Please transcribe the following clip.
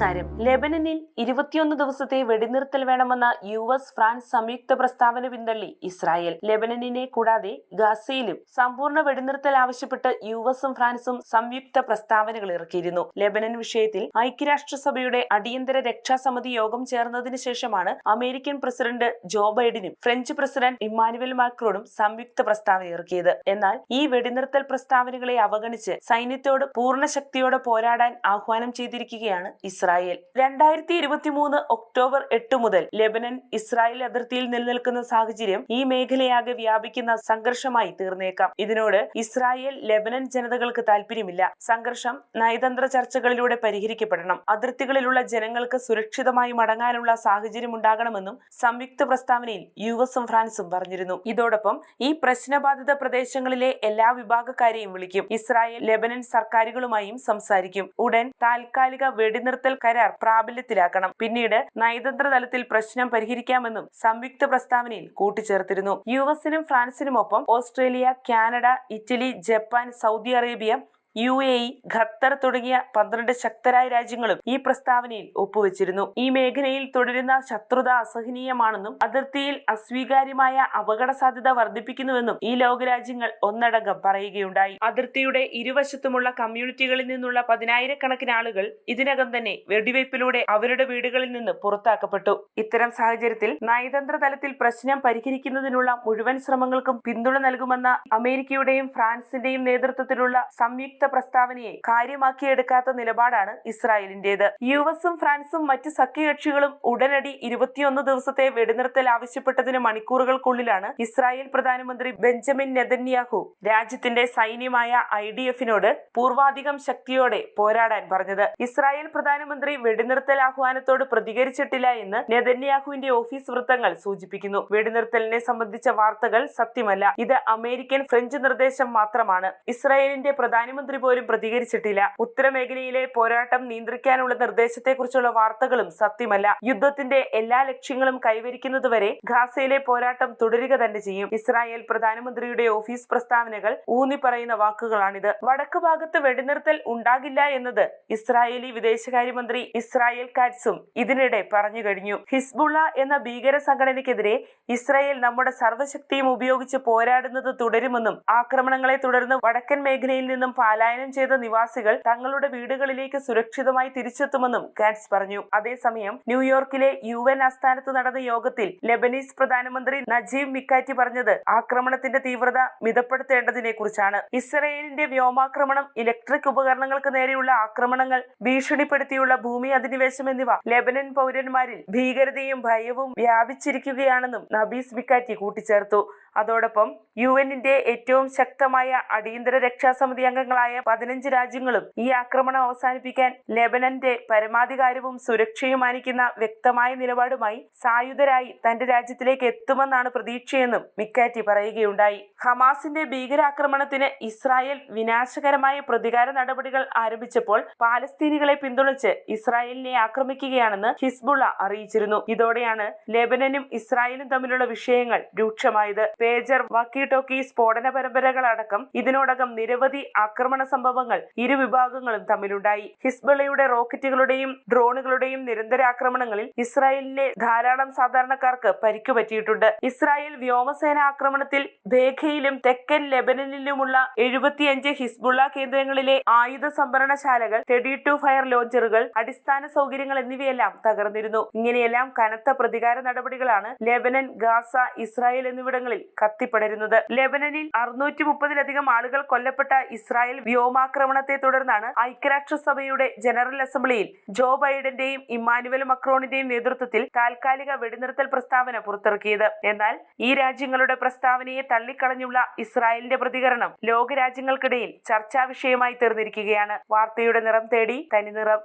നമസ്കാരം ലെബനനിൽ ഇരുപത്തിയൊന്ന് ദിവസത്തെ വെടിനിർത്തൽ വേണമെന്ന യു എസ് ഫ്രാൻസ് സംയുക്ത പ്രസ്താവന പിന്തള്ളി ഇസ്രായേൽ. ലെബനനിനെ കൂടാതെ ഗാസയിലും സമ്പൂർണ വെടിനിർത്തൽ ആവശ്യപ്പെട്ട് യു എസും ഫ്രാൻസും സംയുക്ത പ്രസ്താവനകൾ ഇറക്കിയിരുന്നു. ലെബനൻ വിഷയത്തിൽ ഐക്യരാഷ്ട്രസഭയുടെ അടിയന്തര രക്ഷാസമിതി യോഗം ചേർന്നതിന് ശേഷമാണ് അമേരിക്കൻ പ്രസിഡന്റ് ജോ ബൈഡനും ഫ്രഞ്ച് പ്രസിഡന്റ് ഇമ്മാനുവൽ മാക്രോണും സംയുക്ത പ്രസ്താവന ഇറക്കിയത്. എന്നാൽ ഈ വെടിനിർത്തൽ പ്രസ്താവനകളെ അവഗണിച്ച് സൈന്യത്തോട് പൂർണ ശക്തിയോടെ പോരാടാൻ ആഹ്വാനം ചെയ്തിരിക്കുകയാണ് ഇസ്രായേൽ. രണ്ടായിരത്തി ഇരുപത്തി മൂന്ന് ഒക്ടോബർ എട്ട് മുതൽ ലെബനൻ ഇസ്രായേൽ അതിർത്തിയിൽ നിലനിൽക്കുന്ന സാഹചര്യം ഈ മേഖലയാകെ വ്യാപിക്കുന്ന സംഘർഷമായി തീർന്നേക്കാം. ഇതിനോട് ഇസ്രായേൽ ലെബനൻ ജനതകൾക്ക് താല്പര്യമില്ല സംഘർഷം നയതന്ത്ര ചർച്ചകളിലൂടെ പരിഹരിക്കപ്പെടണം. അതിർത്തികളിലുള്ള ജനങ്ങൾക്ക് സുരക്ഷിതമായി മടങ്ങാനുള്ള സാഹചര്യം ഉണ്ടാകണമെന്നും സംയുക്ത പ്രസ്താവനയിൽ യു എസും ഫ്രാൻസും പറഞ്ഞിരുന്നു. ഇതോടൊപ്പം ഈ പ്രശ്നബാധിത പ്രദേശങ്ങളിലെ എല്ലാ വിഭാഗക്കാരെയും വിളിക്കും. ഇസ്രായേൽ ലെബനൻ സർക്കാരുകളുമായും സംസാരിക്കും. ഉടൻ താൽക്കാലിക വെടിനിർത്തൽ കരാർ പ്രാബല്യത്തിലാക്കണം. പിന്നീട് നയതന്ത്ര തലത്തിൽ പ്രശ്നം പരിഹരിക്കാമെന്നും സംയുക്ത പ്രസ്താവനയിൽ കൂട്ടിച്ചേർത്തിരുന്നു. യു എസിനും ഫ്രാൻസിനുമൊപ്പം Australia Canada Italy Japan Saudi Arabia U A E Qatar തുടങ്ങിയ പന്ത്രണ്ട് ശക്തരായ രാജ്യങ്ങളും ഈ പ്രസ്താവനയിൽ ഒപ്പുവെച്ചിരുന്നു. ഈ മേഖലയിൽ തുടരുന്ന ശത്രുത അസഹനീയമാണെന്നും അതിർത്തിയിൽ അസ്വീകാര്യമായ അപകട സാധ്യത വർദ്ധിപ്പിക്കുന്നുവെന്നും ഈ ലോകരാജ്യങ്ങൾ ഒന്നടങ്കം പറയുകയുണ്ടായി. അതിർത്തിയുടെ ഇരുവശത്തുമുള്ള കമ്മ്യൂണിറ്റികളിൽ നിന്നുള്ള പതിനായിരക്കണക്കിന് ആളുകൾ ഇതിനകം തന്നെ വെടിവയ്പിലൂടെ അവരുടെ വീടുകളിൽ നിന്ന് പുറത്താക്കപ്പെട്ടു. ഇത്തരം സാഹചര്യത്തിൽ നയതന്ത്ര തലത്തിൽ പ്രശ്നം പരിഹരിക്കുന്നതിനുള്ള മുഴുവൻ ശ്രമങ്ങൾക്കും പിന്തുണ നൽകുമെന്ന അമേരിക്കയുടെയും ഫ്രാൻസിന്റെയും നേതൃത്വത്തിലുള്ള സംയുക്ത പ്രസ്താവനയെ കാര്യമാക്കിയെടുക്കാത്ത നിലപാടാണ് ഇസ്രായേലിന്റേത്. യു എസും ഫ്രാൻസും മറ്റ് സഖ്യകക്ഷികളും ഉടനടി ഇരുപത്തിയൊന്ന് ദിവസത്തെ വെടിനിർത്തൽ ആവശ്യപ്പെട്ടതിന് മണിക്കൂറുകൾക്കുള്ളിലാണ് ഇസ്രായേൽ പ്രധാനമന്ത്രി ബെഞ്ചമിൻ നെതന്യാഹു രാജ്യത്തിന്റെ സൈന്യമായ ഐ ഡി എഫിനോട് പൂർവാധികം ശക്തിയോടെ പോരാടാൻ പറഞ്ഞത്. ഇസ്രായേൽ പ്രധാനമന്ത്രി വെടിനിർത്തൽ ആഹ്വാനത്തോട് പ്രതികരിച്ചിട്ടില്ല എന്ന് നെതന്യാഹുവിന്റെ ഓഫീസ് വൃത്തങ്ങൾ സൂചിപ്പിക്കുന്നു. വെടിനിർത്തലിനെ സംബന്ധിച്ച വാർത്തകൾ സത്യമല്ല. ഇത് അമേരിക്കൻ ഫ്രഞ്ച് നിർദ്ദേശം മാത്രമാണ്. ഇസ്രായേലിന്റെ പ്രധാനമന്ത്രി പോലും പ്രതികരിച്ചിട്ടില്ല. ഉത്തരമേഖലയിലെ പോരാട്ടം നിയന്ത്രിക്കാനുള്ള നിർദ്ദേശത്തെക്കുറിച്ചുള്ള വാർത്തകളും സത്യമല്ല. യുദ്ധത്തിന്റെ എല്ലാ ലക്ഷ്യങ്ങളും കൈവരിക്കുന്നതുവരെ ഖാസയിലെ പോരാട്ടം തുടരുക തന്നെ ചെയ്യും. ഇസ്രായേൽ പ്രധാനമന്ത്രിയുടെ ഓഫീസ് പ്രസ്താവനകൾ ഊന്നി പറയുന്ന വാക്കുകളാണിത്. വടക്ക് ഭാഗത്ത് വെടിനിർത്തൽ ഉണ്ടാകില്ല എന്നത് ഇസ്രായേലി വിദേശകാര്യമന്ത്രി ഇസ്രായേൽ കാറ്റ്സും ഇതിനിടെ പറഞ്ഞു കഴിഞ്ഞു. ഹിസ്ബുള്ള എന്ന ഭീകര സംഘടനയ്ക്കെതിരെ ഇസ്രായേൽ നമ്മുടെ സർവശക്തിയും ഉപയോഗിച്ച് പോരാടുന്നത് തുടരുമെന്നും ആക്രമണങ്ങളെ തുടർന്ന് വടക്കൻ മേഖലയിൽ നിന്നും പലായനം ചെയ്ത നിവാസികൾ തങ്ങളുടെ വീടുകളിലേക്ക് സുരക്ഷിതമായി തിരിച്ചെത്തുമെന്നും കാറ്റ്സ് പറഞ്ഞു. അതേസമയം ന്യൂയോർക്കിലെ യു എൻ ആസ്ഥാനത്ത് നടന്ന യോഗത്തിൽ ലെബനീസ് പ്രധാനമന്ത്രി നജീബ് മിക്കാറ്റി പറഞ്ഞത് ആക്രമണത്തിന്റെ തീവ്രത മിതപ്പെടുത്തേണ്ടതിനെ കുറിച്ചാണ് ഇസ്രയേലിന്റെ വ്യോമാക്രമണം ഇലക്ട്രിക് ഉപകരണങ്ങൾക്ക് നേരെയുള്ള ആക്രമണങ്ങൾ ഭീഷണിപ്പെടുത്തിയുള്ള ഭൂമി അധിനിവേശം എന്നിവ ലെബനൻ പൗരന്മാരിൽ ഭീകരതയും ഭയവും വ്യാപിച്ചിരിക്കുകയാണെന്നും നബീസ് മിക്കാറ്റി കൂട്ടിച്ചേർത്തു. അതോടൊപ്പം യു എന്നിന്റെ ഏറ്റവും ശക്തമായ അടിയന്തര രക്ഷാസമിതി അംഗങ്ങളായ പതിനഞ്ച് രാജ്യങ്ങളും ഈ ആക്രമണം അവസാനിപ്പിക്കാൻ ലെബനന്റെ പരമാധികാരവും സുരക്ഷയും മാനിക്കുന്ന വ്യക്തമായ നിലപാടുമായി സായുധരായി തന്റെ രാജ്യത്തിലേക്ക് എത്തുമെന്നാണ് പ്രതീക്ഷയെന്നും മിക്കാറ്റി പറയുകയുണ്ടായി. ഹമാസിന്റെ ഭീകരാക്രമണത്തിന് ഇസ്രായേൽ വിനാശകരമായ പ്രതികാര നടപടികൾ ആരംഭിച്ചപ്പോൾ പാലസ്തീനികളെ പിന്തുണച്ച് ഇസ്രായേലിനെ ആക്രമിക്കുകയാണെന്ന് ഹിസ്ബുള്ള അറിയിച്ചിരുന്നു. ഇതോടെയാണ് ലെബനനും ഇസ്രായേലും തമ്മിലുള്ള വിഷയങ്ങൾ രൂക്ഷമായത്. പേജർ വാക്കി ടോക്കി സ്ഫോടന പരമ്പരകളടക്കം ഇതിനോടകം നിരവധി ആക്രമണ സംഭവങ്ങൾ ഇരു വിഭാഗങ്ങളും തമ്മിലുണ്ടായി. ഹിസ്ബളയുടെ റോക്കറ്റുകളുടെയും ഡ്രോണുകളുടെയും നിരന്തര ആക്രമണങ്ങളിൽ ഇസ്രായേലിലെ ധാരാളം സാധാരണക്കാർക്ക് പരിക്കു പറ്റിയിട്ടുണ്ട് ഇസ്രായേൽ വ്യോമസേന ആക്രമണത്തിൽ ബേഖയിലും തെക്കൻ ലെബനനിലുമുള്ള എഴുപത്തിയഞ്ച് ഹിസ്ബുള്ള കേന്ദ്രങ്ങളിലെ ആയുധ സംഭരണശാലകൾ ടെഡി ടു ഫയർ ലോഞ്ചറുകൾ അടിസ്ഥാന സൗകര്യങ്ങൾ എന്നിവയെല്ലാം തകർന്നിരുന്നു. ഇങ്ങനെയെല്ലാം കനത്ത പ്രതികാര നടപടികളാണ് ലെബനൻ ഗാസ ഇസ്രായേൽ എന്നിവിടങ്ങളിൽ കത്തിപ്പടരുന്നത്. ലെബനനിൽ അറുന്നൂറ്റി മുപ്പതിലധികം ആളുകൾ കൊല്ലപ്പെട്ട ഇസ്രായേൽ വ്യോമാക്രമണത്തെ തുടർന്നാണ് ഐക്യരാഷ്ട്രസഭയുടെ ജനറൽ അസംബ്ലിയിൽ ജോ ബൈഡന്റെയും ഇമ്മാനുവൽ മക്രോണിന്റെയും നേതൃത്വത്തിൽ താൽക്കാലിക വെടിനിർത്തൽ പ്രസ്താവന പുറത്തിറക്കിയത്. എന്നാൽ ഈ രാജ്യങ്ങളുടെ പ്രസ്താവനയെ തള്ളിക്കളഞ്ഞുള്ള ഇസ്രായേലിന്റെ പ്രതികരണം ലോകരാജ്യങ്ങൾക്കിടയിൽ ചർച്ചാ വിഷയമായി തീർന്നിരിക്കുകയാണ്. വാർത്തയുടെ നിറം തേടി തനിനിറം.